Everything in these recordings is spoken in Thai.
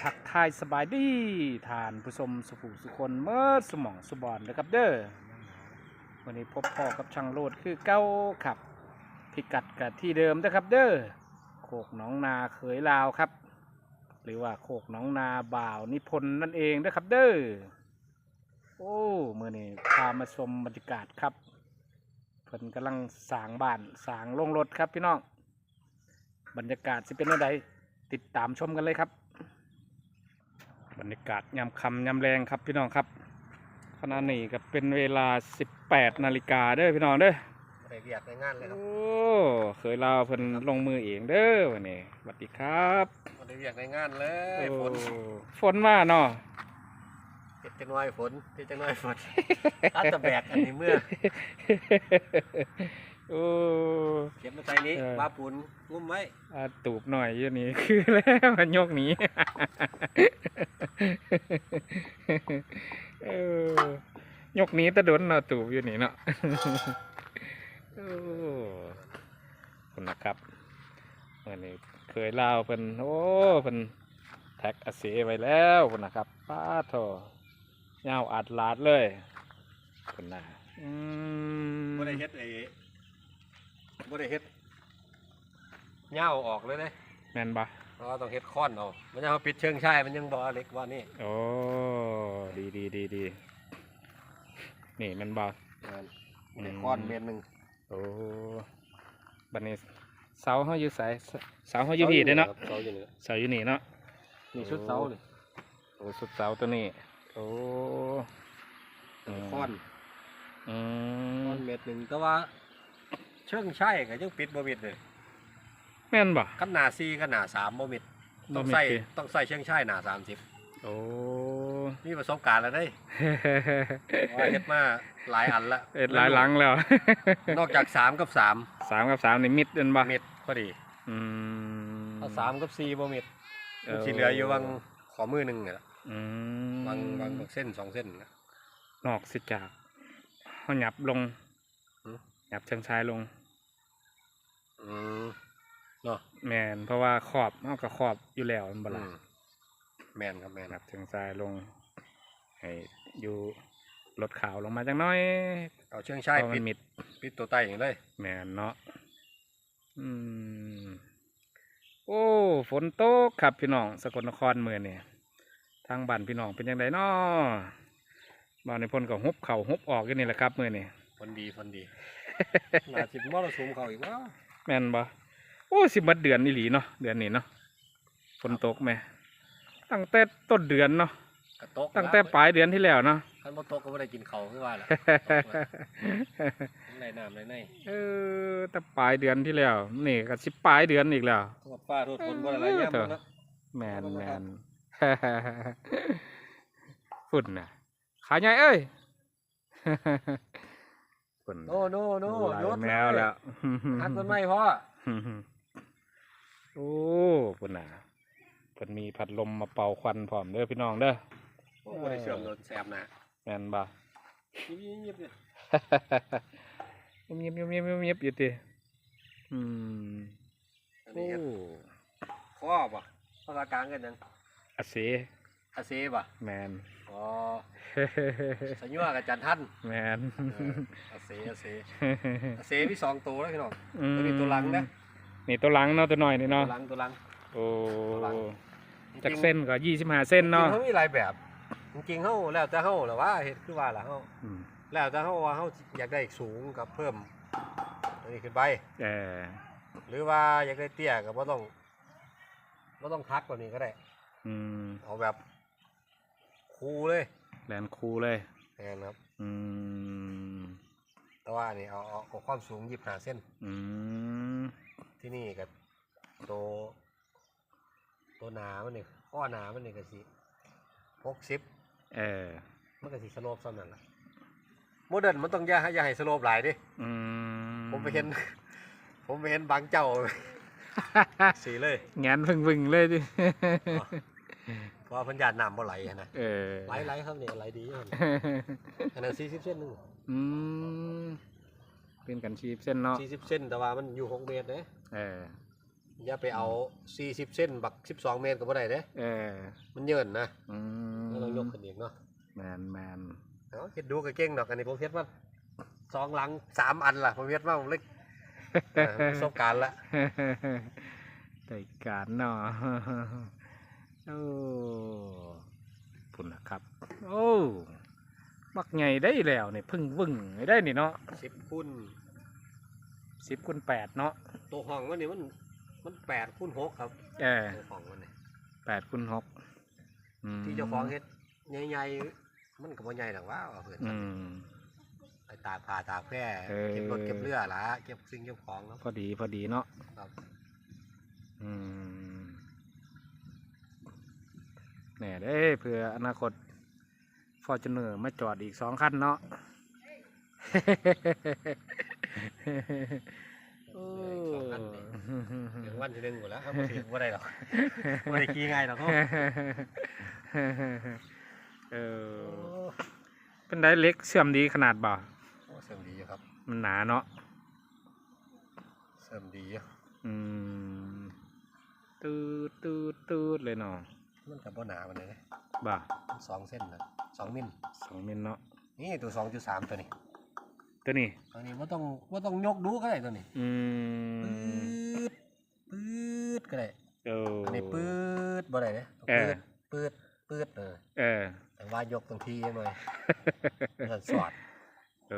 ทักทายสบายดีทานผู้ชมสุขุสุคนเมื่อสมองสบอนนะครับเด้อวันนี้พบพ่อกับช่างโลดคือเก้าขับ พิกัดกับที่เดิมนะครับเด้อโคกหนองนาเขยลาวครับ หรือว่าโคกหนองนาบ่าวนิพนธ์นั่นเองนะครับเด้อโอ้เมื่อนี้พามาชมบรรยากาศครับเพิ่นกำลังสางบ้านสางโรงรถครับพี่น้องบรรยากาศจะเป็นอะไรติดตามชมกันเลยครับ บรรยากาศยามค่ำยามแรงครับพี่น้องครับขณะนี้ก็เป็นเวลา 18นาฬิกาเด้อพี่น้องเด้อไปเวียกในงานเลยครับโอ้เคยลาวเพิ่นลงมือเองเด้อวันนี้สวัสดีครับไปเวียกในงานเลยโอ้ฝนฝนมาเนาะเฮ็ดจังน้อยฝนเฮ็ดจังน้อยฝนอัดตะแบกอันนี้เมื่อ โอ้เก็บมาใส่นี้เออปลาปุนงุ้มไว้อาตูบหน่อยอยู่นี่คือแล้วมันยกหนีเออยกหนี้ตะดนเนาะตูบอยู่นี่เนาะโอ้คุณนะครับเมื่อนี้เคยเล่าเพิ่นโอ้เพิ่นแท็กอาเสไว้แล้วคุณนะครับป้าโถยาวอัดลาดเลยคุณนะอืมบ่ได้เฮ็ดไอ้ บ่ได้เฮ็ดเหย้าออกเลยเด้แม่นปะเพราะว่าต้องเฮ็ดค้อนเอามันยังเอาปิดเชิงชายมันยังบ่เอาเหล็กว่านี่โอ้ดีดีดีดีนี่แมันบอมันบ่ได้ค้อนเมตรหนึงโอ้บันนี้เสาเขาอยู่ใสเสาเขาอยู่พี่เด้อเนาะเสาอยู่นี่เสาอยู่นี่เนาะนี่ชุดเสานี่โอ้สุดเสาตัวนี้โอ้ค้อนอืค้อมนเมตรหนึงแต่ว่า เชิงชายก็ยังปิดบ่มิดเลยแม่นบ่คันหน้า4กับหน้า3บ่มิดต้องบ่มิดใส่ติต้องใส่เชิงชายหน้า30โอ้ มีประสบการณ์แล้วเด้ว่าเฮ็ดมาหลายอันละเอ็ดหลายหลังแล้ว นอกจากสามกับสามสามกับสามนี่มิดเป็นบ่เม็ดพอดีอืมถ้าสามกับสี่บ่เม็ดเอมันอสิเหลืออยู่บางขอมือหนึ่งเนี่ยอืมบางบางบางเส้นสองเส้นนะนอกสิจากเขาหยับลง หือ หยับเชิงชายลง อืมเนาะแมนเพราะว่าขอบเขาก็ขอบอยู่แล้วมันบอืลามแมนครับแมนหยับเชิงชายลงให้อยู่รถขาวลงมาจังน้อยเอาเชืองเพชายราะมัปินดมิด ปิดตัวใต้อย่างเลยแมนเนาะ อืม โอ้ ฝนตกครับพี่น้องสกลนครเมืองนี่ทางบ้านพี่น้องเป็นยังไงเนาะบ้านในพลก็ฮุบเข่าฮุบออกอยู่นี่แหละครับมือนี่ฝนดีฝนดีน่าสิมรสุมเขาอีกว่า แม่นบ่โอ้สิบัดเดือนนี่หลีเนาะเดือนนี้เนาะฝนตกไหมตั้งแต่ต้นเดือนเนาะกระตกตั้งแต่ปลายเดือนที่แล้วเนาะคันบ่ตกก็บ่ได้กินเขาวคือว่าล่ะในน้ำในในเออแต่ปลายเดือนที่แล้ว นี่ก็สิปลายเดือนอีกแล้วโทษฟ้าโทษฝนบ่ได้หลายแย่เออมเนาะแมนขอบคุณแมนะครับนฝุ่นน่ะ ขาใหญ่เอ้ย ฝุ่นโนโนโนลายยศแมวแล้วหักต้นไม้พ่อโอ้ฝุ่นน่ะเพิ่นมีพัดลมมาเป่าควันพร้อมเด้อพี่น้องเด้อโอ้บ่ได้เสื่อมโดนแสบหน้าแม่นบ่ยิบๆๆเนี่ยเงียบเงียบเงียบเงียบเงียบอยู่ติอืมอันโอ้นี้ครับข้อป่ะภาษากลางกันยังอาเสอาเซป่ะแมน อ๋อสัญญากับจันทันแมนเอออาเซอาเซอาเซมีสองตัวแล้วพี่น้องอืมตัวนี้ตัวหลังนะนี่ตัวหลังเนาะตัวหน่อยนี่ตัเนาะวหลังตัวหลังโอ้ตัวหลังจากเส้นก็ยี่สิบห้าเส้นจริงๆเนาะเขามีหลายแบบ จริงๆเขาแล้วแต่เขาแหละว่าเห็ดคือว่าล่ะเขาอืมแล้วแต่เขาว่าเขาอยากได้สูงกับเพิ่มอันนี้ขึ้นไปเออหรือว่าอยากได้เตี้ยก็บ่ต้องบ่ต้องทักแบบนี้ก็ได้อืมเอาแบบ คูเลยแลนคูเลยแน่นครับ อืม แต่ว่าอันนี่เอาเอาเอาความสูงยี่สิบห้าเส้น อืม ที่นี่กับตัวตัวหนามันนี่ข้อหนามันนี่ก็สิหกสิบเออ มันก็สิสโลปซ้ำนั่นแหละโมเดิร์นมันต้องอย่าให้อย่าให้สโลปหลายดิอืมผมไปเห็น ผมไปเห็นบางเจ้า สีเลยแงนพึ่งพึ่งๆเลยดิ เพราะว่าเพันยานน้ำบ่ไหลอะนะเออไหลไหลครับเนี่ยไหลดีครับอันนั้นสี่สิบเส้นหนึงอืมเป็นกันชีพเส้นเนาะสี่สิบเส้นแต่ว่ามันอยู่หกเมตรเด้เออ อย่าไปเอา40เส้นบัก12เมตรก็บ่ได้เด้เออมันเยินนะอืมแล้วเรายกขึ้นอีกเนาะแมนแมนเอาเฮ็ดดูก็เก่งดอกอันนี้ผมเฮ็ดมาสองหลังสามอันล่ะผมเฮ็ดมาผมเล็กเออประสบการณ์ละ ได้การเนาะ โอ้พุ่นนะครับ โอ้มักไงได้แล้วนี่เพึ่งวึ่งได้นี่เนาะ10คูณสิบคูณแปดเนาะตัวห้องมันนี่มันมัน8คูณ6ครับเออตัวห้องมันนี่แปดคูณหกอืมที่เจ้าของเฮ็ดใหญ่ๆมันก็บ่ใหญ่ดอกว่าเอาเพิ่นอืมไปตากผ้าตากแพร่เออเก็บรถเก็บเรือล่ะเก็บสิ่งเก็บของเนาะพอดีพอดีเนาะครับ อืม แหน่เด้เพื่ออนาคตฟอร์จูเนอร์มาจอดอีกสองคันเนาะโอ้สองคันนี่ถึงวันที่หนึ่งหมดแล้วครับบ่ถึงบ่ได้หรอกบ่ได้ขี่ง่ายหรอกเนาะเออเป็นได้เล็กเสื่อมดีขนาดบ่าโอ้เสริมดีอยู่ครับมันหนาเนาะเสริมดีอยู่อืมตืดตืดตืดเลยเนาะ มันก็บ่หนาปานใดเด้บ่ามันสองเส้นนะสองมิลสองมิลเนาะนี่ตัวสองจุดสามตัวนี้ตัวนี้ตัวนี้ว่าต้องว่าต้องยกดูก็ได้ตัวนี้ อืปืมดปืดก็ได้เอออันนี้ปืดบ่ได้เด้ต้องเออปืดปืดปืดเออเออแต่ว่ายกตรงที่หน่อยมันสอดเอ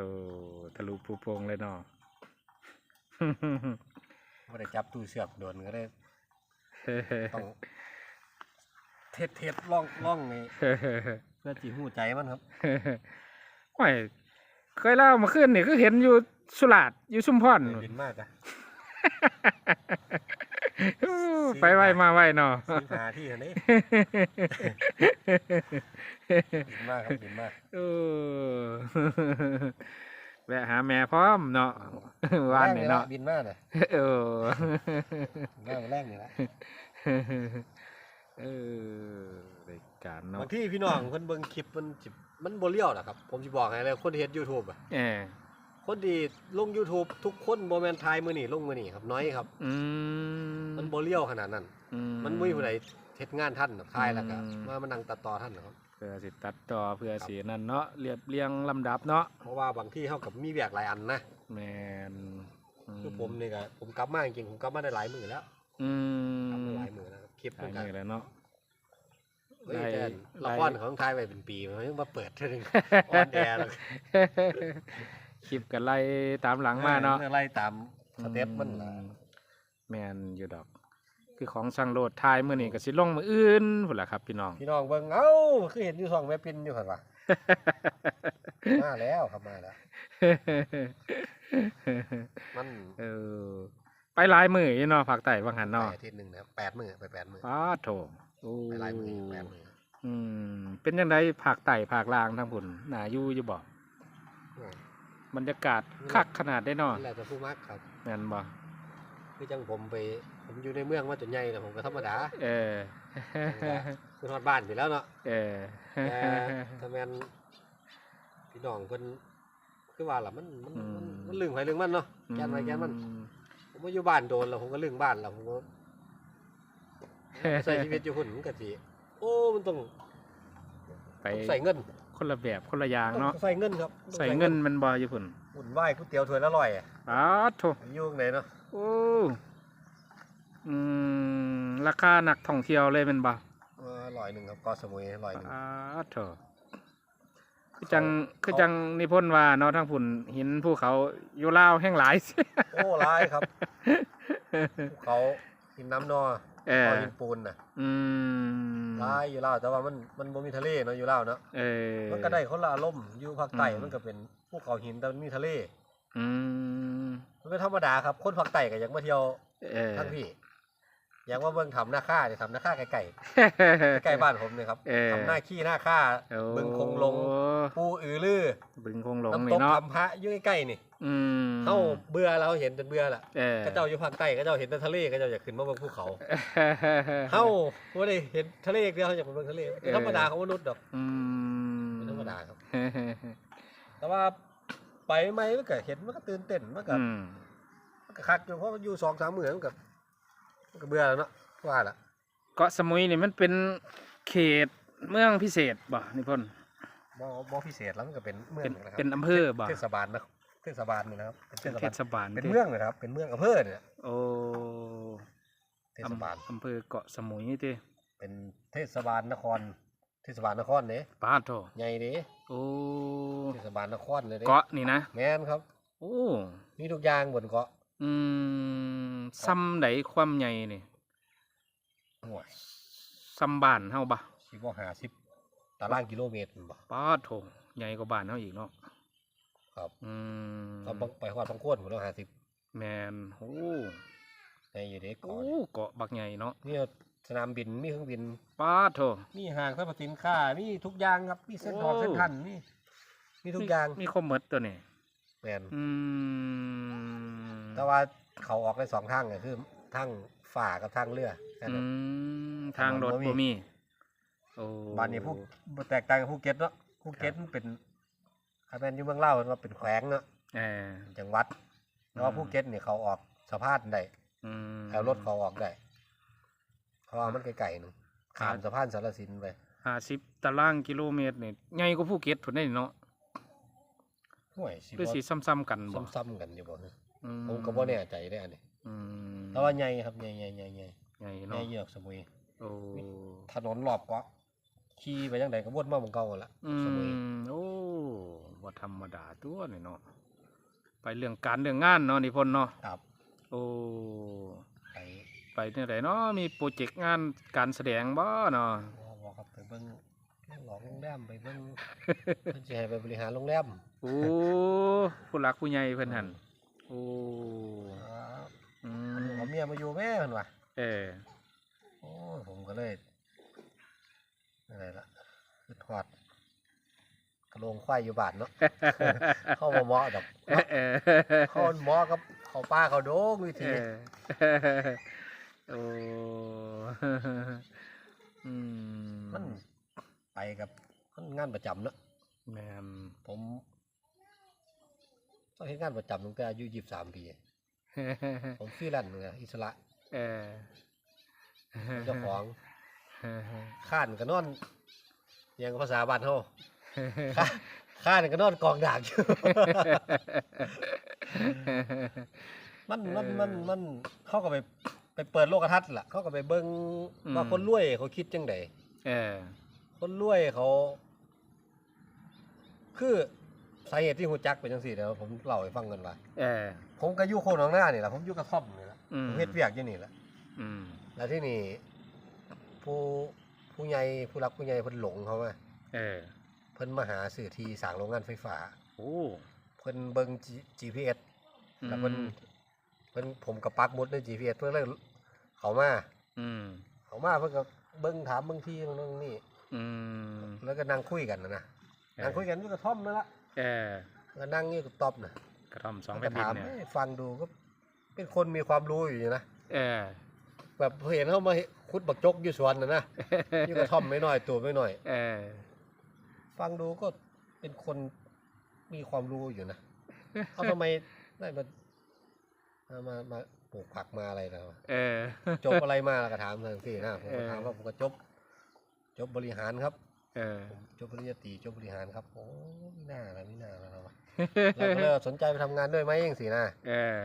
อทะลุปูโปงเลยเนาะบ่ได้จับตู้เสือกโดนก็ได้ต้องเท็ดเท็ดล่องล่องนี่เพื่อจีหูใจมันครับห่วยเคยเล่ามาขึ้นนี่ก็เห็นอยู่สุราษฎร์อยู่ชุมพรบินมากอะไปไวมาไวเนาะซื้อหาที่อันนี้บินมากครับบินมากเออแวะหาแม่พร้อมเนาะวานนี่เนาะบินมากน่ะเออแรกแรกนี่แหละ เออรายการเนาะบางที่พี่น้องเพิ่นเบิ่งคลิปมันจิมันบ่เลี้ยวนะครับ ผมสิบอกให้เลยคนที่เฮ็ด YouTube อะเออคนที่ลง YouTube ทุกคนบ่แม่นทายมื้อนี้ลงมื้อนี้ครับน้อยครับ อืมมันบ่เลี้ยวขนาดนั้น อืมันบ่มีผู้ใดเฮ็ดงานท่านหรอกทายแล้วก็อืมมามานั่งตัดต่อท่านหรอกครับ เพื่อสิตัดต่อเพื่อสินั่นเนาะเรียบเรียงลำดับเนาะเพราะว่าบางที่เฮากับมีแวกหลายอันนะ แมนคือผมนี่ก็ผมกลับมาจริงๆผมกลับมาได้หลายมื้อแล้วอืกลับมมาหลายมื้อแล้ว ครับคลิปหลามัยนก็มือแล้วเนาะ เฮ้ยหลายแต่หลายละครของไทยไว้เป็นปีมันยังมาเปิดเท่านึงออนแอร์แล้วคลิปกันไล่ตามหลังมาเนาะออไล่ตามสเต็ปมันล่ะอืแมนอยู่ดอก คือของช่างโลดทายมื้อนี้ก็สิลงมื้ออื่นพุ่นล่ะครับพี่น้อง พี่น้องเบิ่งเอ้าคือเห็นอยู่สองแม่ปินอยู่หั่นว่ะมาแล้วครับมาแล้ว มันเออไป หลายมื้ออยู่เนาะภาคใต้บางหันไปเนาะอาทิตย์หนึงนะครับแปดมื้อไปแปดมื้ออ้าโถโอ้ไปหลายมื้ออยู่แปดมื้ออืม เป็นจังไดภาคใต้ภาคล่างทั้งพุ่นน่าอยู่อยู่บ่อืมบรรยากาศคักขนาดได้เนาะนั่นแหละจะผู้มักครับแม่นบ่คือจังผมไป ผมอยู่ในเมืองมาจนใหญ่แล้วผมก็ธรรมดา เออคือฮอดบ้านไปแล้วเนาะเออแต่ถ้าแม่นพี่น้องเพิ่นคือว่าล่ะมันมันมันมันเรื่องไผเรื่องมันเนาะแกนไผแกนมัน ผมมาอยู่บ้านโดนแล้วผมก็เรื่องบ้านแล้วผมก็ใช้ชีวิตอยู่หุ่นมันก็สิโอ้มันต้องไปต้องใส่เงิน คนละแบบคนละอย่างเนาะต้องใส่เงินครับ ใส่เงินมันบ่อยู่พุ่นหุ่นไหว้ก๋วยเตี๋ยวถ้วยละร้อยอะอ้าโถอยู่ตรงไหนเนาะโอ้อืมราคานักท่องเที่ยวเลยแมันบ่เออร้อยหนึ่งครับเก็สมุยร้อยหนึ่งอ้าโถ คือจังคือจังนิพนธ์ว่าเนาะทั้งพุ่นหินภูเขาอยู่ลาวแห่งหลาย โอ้ร้ายครับภูเขาหินน้ำนอเออ เขาหินปูนน่ะอืมร้ายอยู่ลาวแต่ว่ามันมันบ่มีทะเลเนาะอยู่ลาวเนาะเออ มันก็ได้คนละอารมณ์อยู่ภาคใต้อืม มันก็เป็นภูเขาหินแต่มันมีทะเล อืมมันเป็นธรรมดาครับคนภาคใต้ก็อยากมาเที่ยวเออทั้งพี่ อยากมาเบิ่งทำหน้าค่าเนี่ยทำหน้าค่าไก่ๆใกล้บ้านผมเนี่ยครับเออ ทำหน้าขี้หน้าค่าโอ้บึงคงลงปูอือลือบึงคงหลงน้ำตนี่กเนาะทำพระอยู่ใกล้ๆนี่อืมเฮาเบื่อเราเห็นจนเบื่อละเออก็เจ้าอยู่ภาคใต้ก็เจ้าเห็นแต่ทะเลก็เจ้าอยากขึ้นมาเบิ่งภูเขาเฮาบ่ได้เห็นทะเลอย่างเดียวเฮาอยากไปเบิ่งทะเลเป็นธรรมดาของมนุษย์ดอกอืมเป็นธรรมดาครับแต่ว่าไปไหมมันก็เห็นมันก็ตื่นเต้นมันก็อืมมันก็คักอยู่เพราะมันอยู่2-3มื้อมันก็มันก็ เบื่อแล้วเนาะว่าละเกาะสมุยนี่มันเป็นเขตเมืองพิเศษบ่นิพนธ์บ่บ่พิเศษแล้วมันก็เป็นเมืองเป็นนะครับเป็นอำเภอบ่เทศบาลนะเทศบาลนี่นะครับเป็นเทเป็นศเทบาลศบาลเป็นด้เมืองเลยครับ เป็นเมืองอำเภอเนี่ยโอ้เทศบาลอำเภอเกาะสมุยติเป็นเทศบาลนคร เทศบาลนครเด้ปาโถใหญ่เด้โอ้เทศบาลนครเลยเด้เกาะนี่นะแม่นครับโอ้มีทุกอย่างบนเกาะ อืม ซ้ำไดความใหญ่นี่ห่วยซ้ำบ้านเฮาบ่สิบ่50ตารางกิโลเมตรบ่ปาโถใหญ่กว่าบ้านเฮาอีกเนาะครับอืมก็บังไปฮอดบางโคนพุ่นแล้ว50แมนโอ้ในอยู่เด้โอ้เกาะเกาะบักใหญ่เนาะนี่สนามบินมีเครื่องบินปาโถมีห้างสรรพสินค้ามีทุกอย่างครับมีเส้นทองโอ้เส้นทันมีมีทุกอย่างมีครบหมดตัวนี่แม่นอืมแต่ว่า เขาออกได้สองทางก็คือทางฝ่ากับทางเรือแค่อืนั้น มทางรถถบ่มี บ่มีโอ้บ้านนี้ผู้บ่แตกต่างกับภูเก็ตเนาะภูเก็ตมันเป็นถ้าแม่นอยู่เมืองเล่าวมันว่าเป็นแขวงเนาะเออ เป็นจังหวัดแต่ว่าอืม ภูเก็ตนี่เขาออกสะพานได้อืม เอารถเขาออกได้เพราะว่ามันไกลๆหนึงข้ามสะพานสารสินไปห้าสิบตารางกิโลเมตรนี่ใหญ่กว่าภูเก็ตพุ่นได้เนาะห่วยสิหรือบ่สิซ้ำๆกันบ่ซ้ำๆกันอยู่บ่เนี่ย อืผมก็บ่แน่ใจได้อันนี้อืมแต่ว่าใหญ่ครับใหญ่ใหญ่ใหญ่ใหญ่ใหญ่ใหญ่เนาะเยือกสมุย โอ้ถนนรอบเกาะขี่ไปจังไดก็วนมาเหมือนเก่าหั่นล่ะอืสมุยมโอ้บ่ธรรมดาตัวนี่เนาะไปเรื่องการเรื่องงานเนาะนิพนธ์เนาะครับโอ้ไปไปที่ไหนเนาะมีโปรเจกต์งานการแสดงบ่เนาะบ่บ่ครับไปเบิ่งหลอกโรงแรมไปเบิ่งเพิ่นสิให้ไปบริหารโรงแรม โอ้ผู้หลักผู้ใหญ่เพิ่นหั่น โอ้อ่าอืเพิ่นมเอาเมียมาอยู่แม่เพิ่นว่าเออ โอ้ยผมก็เลยอะไรล่ะคือทอดกระโหลงควายอยู่บ้านเนาะ เข้ามาเหมาะดอกเนาะเออเข้าเหมาะกับเขาป้าเขาโดงวิเอธี อโอ้อืมมันไปกับมันงานประจำเนาะแม่นผม ต้องเฮ็ดงานประจำตั้งแต่อายุ23ปีผมฟรีแลนซ์เนี่ยอิสระเออเจ้าของข้านก็นอนอยังภาษาบ้านเฮาข้าข้านก็นอนกองดากอยู่มันมันมันมันเขาก็ไปไปเปิดโลกทัศน์ล่ะ เขาก็ไปเบิ่งอืมว่าคนรวยเขาคิดจังไดเออคนรวยเขา คือ สาเหตุที่หูจักเป็นจังซี่เดี๋ยวผมเล่าให้ฟังกันว่าเออ ผมก็อยู่โคนหนองหน้านี่แหละผมอยู่กระท่อมนี่แหละอืม ผมเฮ็ดเวียกอยู่นี่แหละอืม แล้วที่นี่ผู้ผู้ใหญ่ผู้รักผู้ใหญ่เพิ่นหลงเขามาเออเพิ่นมาหาสื่อที่สร้างโรงงานไฟฟ้า โอ้ เพิ่นเบิ่ง G- GPS แล้วเพิ่นอืม เพิ่นผมก็ปักหมุดใน GPS เพิ่นเลยเขามา อืม เขามาเพิ่นก็เบิ่งถามเบิ่งที่ตรงนั้นนี่ อืม แล้วก็นั่งคุยกันนะนะนั่งคุยกันอยู่กระท่อมนั่นละ เออก็นั่งอยู่กับต๊อบน่ะกระท่อมสองก็แผ่นดินถามเนี่ยเอ้ยฟังดูก็เป็นคนมีความรู้อยู่นะเออแบบเห็นเขามาขุดบักจกอยู่สวนน่ะนะอยู่กระท่อมไม่น้อยตัวไม่น้อย เออฟังดูก็เป็นคนมีความรู้อยู่นะเอาทำไมได้มามามามาปลูกผักมาอะไรแล้วเออจบอะไรมาแล้วก็ถามทางที่นะผมก็เออถามว่าผมก็จบ จบบริหารครับ เออ จบปริญญาตรีจบ บริหารครับ โอ้ไม่น่าละไม่น่าละเราอะเราก็เลยสนใจไปทำงานด้วยไหมยังสินะ เออ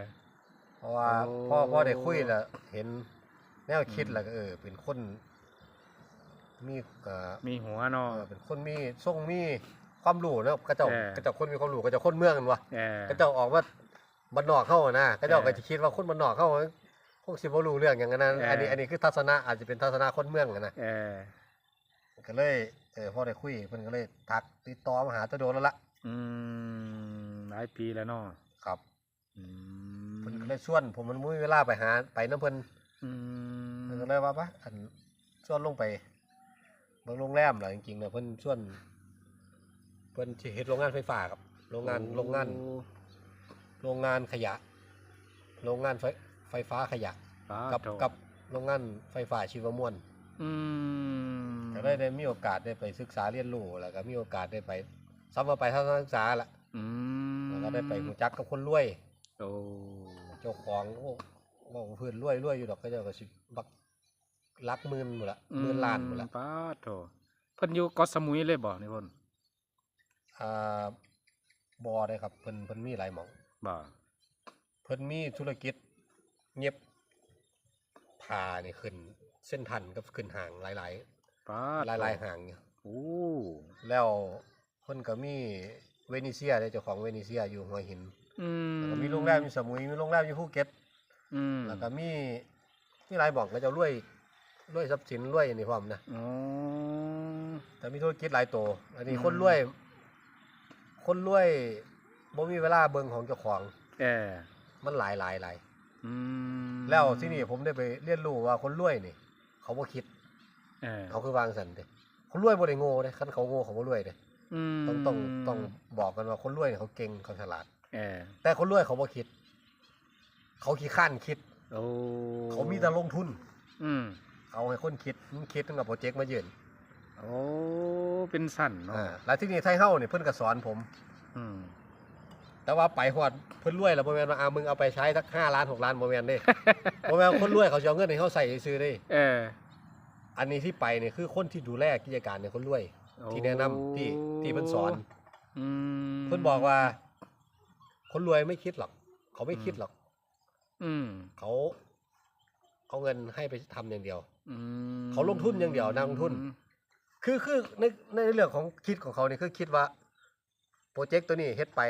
เพราะว่าโอ้ พ่อพ่อได้คุยแล้วเห็นแนวคิดแล้วก็เออ เป็นคน มีเอ่อมีหัวเนาะ เออเป็นคนมีทรงมีความรู้นะกระเจ้าเออ กระเจ้าคนมีความรู้กระเจ้าคนเมืองกันวะเออ กระเจ้าออกมาบ้านนอกเข้าอะนะกระเจ้าเออก็จะคิดว่าคนบ้านนอกเข้าคงสิบ่รู้เรื่องอย่างนั้นนะเอออั อันนี้อันนี้คือทัศนะอาจจะเป็นทัศนะคนเมืองอะนะเออ ก็เลย เออพอได้คุยเพิ่นก็เลยทักติดต่อมาหาตะโดนแล้วล่ะอืมหลายปีแล้วเนาะครับอืเพิ่นมก็เลยชวน ผมมันมุ้ยเวลาไปหาไปน้ำเพิ่นอืมเพิ่นก็เลยว่าปะอันชวนลงไปเบิ่งโรงแรมล่ะจริงๆนะเพิ่นชวนเพิ่นสิเฮ็ดโรงงานไฟฟ้าครับ โรงงานโรงงานโรงงานขยะ โรงงานไฟไฟฟ้าขยะปากับโถกับโรงงานไฟฟ้าชีวมวล อืมก็ได้ได้มีโอกาสได้ไปศึกษาเรียนรู้แล้วก็มีโอกาสได้ไปซ้ำมาไปทัศนศึกษาละอืมแล้วก็ได้ไปรู้จักกับคนรวยโอ้เจ้าของโอ้บอกว่าเพื่อนรวยรวยอยู่ดอกก็เจ้าก็สิบักลักหมื่นหมดละหมื่นล้านหมดละป้าดโถเพิ่นอยู่เกาะสมุยเลยบ่นี่เพิ่นอ่าบอได้ครับเพิ่นเพิ่นมีหลายหม่องบ่เพิ่นมีธุรกิจเงียบพานี่ขึ้น เส้นทันกับขึ้นห่างหลายป้าๆดหลายๆห่างเนี่ยโอ้แล้วเพิ่นก็มีเวนิเซียได้เจ้าของเวนิเซียอยู่หัวหินอืมแล้วก็มีโรงแรมอยู่สมุยมีโรงแรมอยู่ภูเก็ตอืมแล้วก็มีมีหลายบ่องก็เจะรวยรวยทรัพย์สินรวยอันนี้พร้อมนะอ๋อ แต่มีธุรกิจหลายตัวอันนี้อืม คนรวย คนรวยบ่มีเวลาเบิ่งของเจ้าของเออมันหลายหลายหลาย อืมแล้วที่นี่ผมได้ไปเรียนรู้ว่าคนรวยนี่ เขาบ่คิด เออเขาคือวางสันเด้คนรวยบ่ได้โง่เด้คันเขาโง่เขาบ่รวยเด้มต้องต้องต้องบอกกันว่าคนรวยเนี่ยเขาเก่งเขาฉลาด เออแต่คนรวยเขาบ่คิด เขาขี้ข้านคิด โอ้เขามีแต่ลงทุน อืมเอาให้คนคิดมันคิดตั้งแต่โปรเจกต์มายืนโอ้เป็นสั่นเนาะอ่าแล้วที่นี่ไทยเฮานี่เพิ่นก็สอนผม อืม แต่ว่าไปฮอดเพิ่นรวยแล้วบ่แม่นว่าอ่ามึงเอาไปใช้สัก5ล้าน6ล้านบ่แม่นเด้บ่แม่นคนรวยเขาสิเอาเงินให้เฮาใส่ซื้อๆเด้เออ อันนี้ที่ไปนี่คือคนที่ดูแลกิจการเนี่ยคนรวย ที่แนะนำที่ที่เพิ่นสอนอืมเพิ่นบอกว่า คนรวยไม่คิดหรอก เขาไม่คิดหรอก อืมเขาเอาเงินให้ไปทำอย่างเดียว อืมเขาลงทุนอย่างเดียวนักลงทุน คือคือในในเรื่องของคิดของเขานี่คือคิดว่า โปรเจกต์ตัวนี้เฮ็ดไป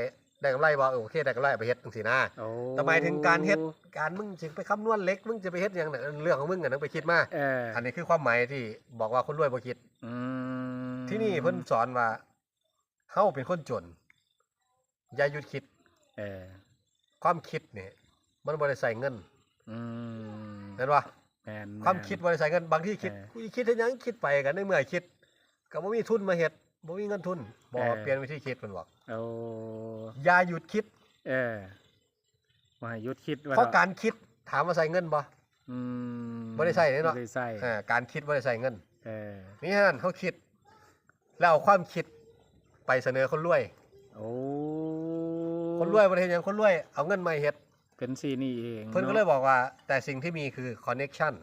ได้กำไรบ่เออโอเคได้กำไรเอาไปเฮ็ดจังซี่นะโอ้แต่หมายถึงการเฮ็ดการมึงสิไปคำนวณเล็กมึงจะไปเฮ็ดหยังน่ะเรื่องของมึงอะต้องไปคิดมาเอออันนี้คือความหมายที่บอกว่าคนรวยบ่คิด อืมที่นี่เพิ่นสอนว่าเฮาเป็นคนจน อย่าหยุดคิดเออความคิดเนี่ยมันบ่ได้ใส่เงินอืมเห็นบ่แม่นความคิดบ่ได้ใส่เงินบางทีคิดเออ กูสิคิดเฮ็ดหยังคิดไปกันในเมื่อคิดก็บ่มีทุนมาเฮ็ด บ่มีเงินทุนบ่เออเปลี่ยนวิธีคิดเพิ่นบอกโอ้อย่าหยุดคิด เออมาให้หยุดคิดว่าเพราะการคิดถามว่าใส่เงินบ่ อืมบ่ได้ใส่เลยเนาะ บ่ได้ใส่อ่าการคิดบ่ได้ใส่เงินเออนี่ฉะนั้นเขาคิด แล้วเอาความคิดไปเสนอคนรวย โอ้คนรวยบ่ได้เฮ็ดหยังคนรวยเอาเงินมาเฮ็ดเป็นสีนี่เองเพิ่นก็เลยบอกว่า แต่สิ่งที่มีคือคอนเน็กชัน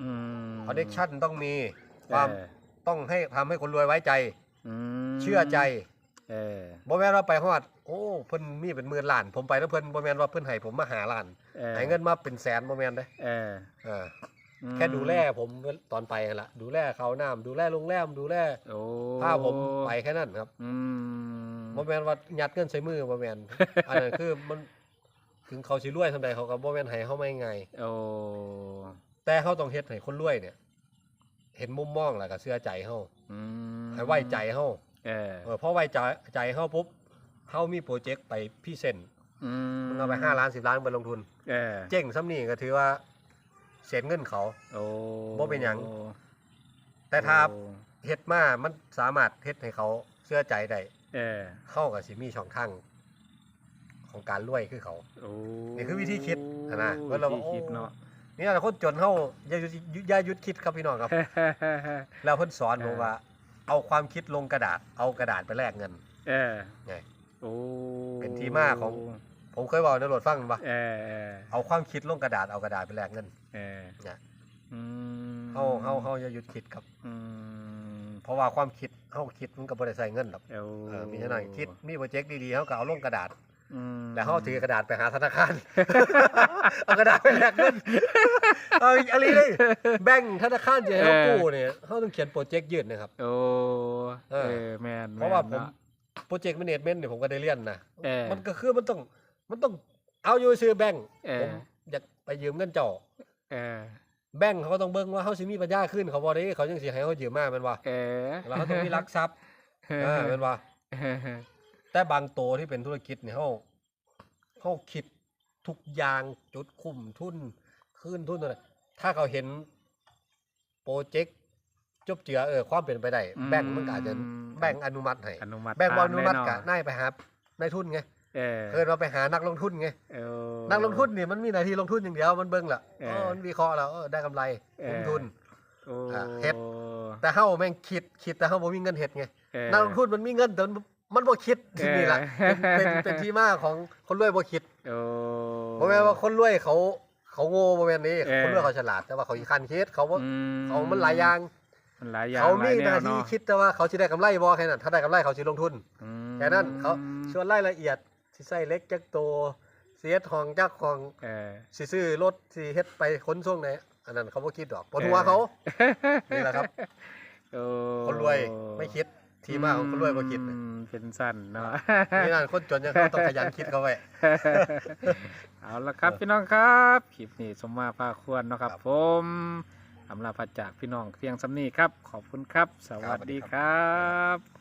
อืมคอนเน็กชันต้องมีความเออต้องให้ทำให้คนรวยไว้ใจอื มเชื่อใจเออบ่แม่นว่าไปฮอด โอ้เพิ่นมีเป็นหมื่นล้าน ผมไปแล้วเพิ่นบ่แม่นว่าเพิ่นให้ผมมาหาล้านเออให้เงินมาเป็นแสนบ่แม่นเด้เอออ่าอืมแค่ดูแลผมตอนไปนั่นล่ะดูแลเขาวน้ำดูแลโรงแรมดูแลโอ้พาผมไปแค่นั้นครับอืมบ่แม่นว่ายัดเงินใส่มือบ่แม่นอันนั้นคือมันถึงเขาสิรวยทำใดเขาก็บ่แม่นให้เฮาไม่ง่ายโอ้แต่เฮาต้องเฮ็ดให้คนรวยเนี่ย เห็นมุมมองแล้วก็เชื่อใจเฮาอืม ให้ไว้ใจเฮาเออเออพอไว้ใจใจเฮาปุ๊บเฮามีโปรเจกต์ไปพรีเซนต์อืมมึงเอาไป5ล้าน10ล้านไปลงทุน เออเจ๊งซ้ำนี่ก็ถือว่าเสียเงินเขา โอ้บ่เป็นหยัง แต่ถ้าโอ้เฮ็ดมามันสามารถเฮ็ดให้เขาเชื่อใจได้เออเข้ากับสิมีช่องทางของการรวยคือเขา โอ้นี่คือวิธีคิดนะวิว่าเราธีคิดเนาะ นี่นะคนจนเฮาอย่าหยุดอย่าหยุดคิดครับพี่น้องครับ แล้วเพิ่นสอนผมว่า เอาความคิดลงกระดาษ เอากระดาษไปแลกเงิน เออไงโอ้เป็นที่มาของ ผมเคยบอกในรถฟังปะเออเออเอาความคิดลงกระดาษเอากระดาษไปแลกเงินเออเนี่ยอืมเฮาเฮาเฮาอย่าหยุดคิดครับอืมเพราะว่าความคิดเฮาคิดมันก็บ่ได้ใส่เงินหรอกเออเออมีเท่านั้นคิดมีโปรเจกต์ดีๆเฮาก็เอาลงกระดาษ อืมแล้วเขาถือกระดาษไปหาธนาคาร เอากระดาษไปแลกเงินเอาอีกอะไรเลยแบ่งธนาคารจะให้เขากู้เนี่ยเขาต้องเขียนโปรเจกต์ยื่นนะครับ โอ้เอเอออแมนเพราะว่าผมแนนโปรเจกต์แมเนจเมนต์เนี่ยผมก็ได้เรียนนะเออมันก็คือมันต้องมันต้องเอาอยู่ซื้อแบ่งเออผมอยากไปยืมเงินเจ้าเออแบ่งเขาก็ต้องเบิ่งว่าเขาสิมีปัญญาขึ้นเขาบ่ได้เขาจังสิให้เขายืมมาแม่นว่าเออแล้วเขาต้องมีรักทรัพย์เออแม่นว่า แต่บางโตวที่เป็นธุรกิจเนี่ยเขาเขาคิดทุกอย่างจุดคุ้มทุนคืนทุนอะไรถ้าเขาเห็นโปรเจกต์จบเจือเออความเป็นไปได้อืมแบ่งก์มันก็อาจจะแบ่งก์อนุมัติให้อนุมัติแบ่งก์บ่อนุมัติผ่กะแนายไปหานายทุนไงเออเออเราไปหานักลงทุนไงเออ นักลงทุนนี่มันมีหน้าที่ลงทุนอย่างเดียวมันเบิ่งแหละเอเอออมันวิเคราะห์แล้วเออได้กำไรเออลงทุน โอ้อะเฮ็ด แต่เฮาแม่งคิดคิดแต่เฮาบ่มีเงินเฮ็ดไง เออนักลงทุนมันมีเงินแต่มัน มันบ่คิดเออนี่แหละเป็นเป็นเป็นที่มาของคนรวยบ่คิดโอ้เพราะแม้ว่าคนรวยเขา เขเขาโง่บ่แม่นนี่เออคนรวยเขาฉลาดแต่ว่าเขาอีคันคิดเขาบ่อืมเขามันหลายอย่างมันหลายอย่างเขาหลมียหน้าแวที่เะคิดแต่ว่าเขาสิได้กำไรบ่แค่นั้นถ้าได้กำไรเขาสิลงทุนอืมแค่นั้นเขาส่วนรายละเอียดสิใส่เล็กจักโตสิเฮ็ดห้องจักห้องเออสิซื้อรถสิเฮ็ดไปขนส่งไหนอันนั้นเขาบ่คิดดอกปวดหัวเขานี่แหละครับโอ้คนรวยไม่คิด ที่มาของคนรวยบ่คิดอืมเป็นสั้นเนาะ นี่นั่นคนจนยังเขาต้องขยันคิดเขาไว้ เอาละครับพี่น้องครับคลิปนี้สมมาพาควรเนาะครับ ครับ ผมอำลาพระจากพี่น้องเพียงสำนีครับ ขอบคุณครับ สวัสดีครับ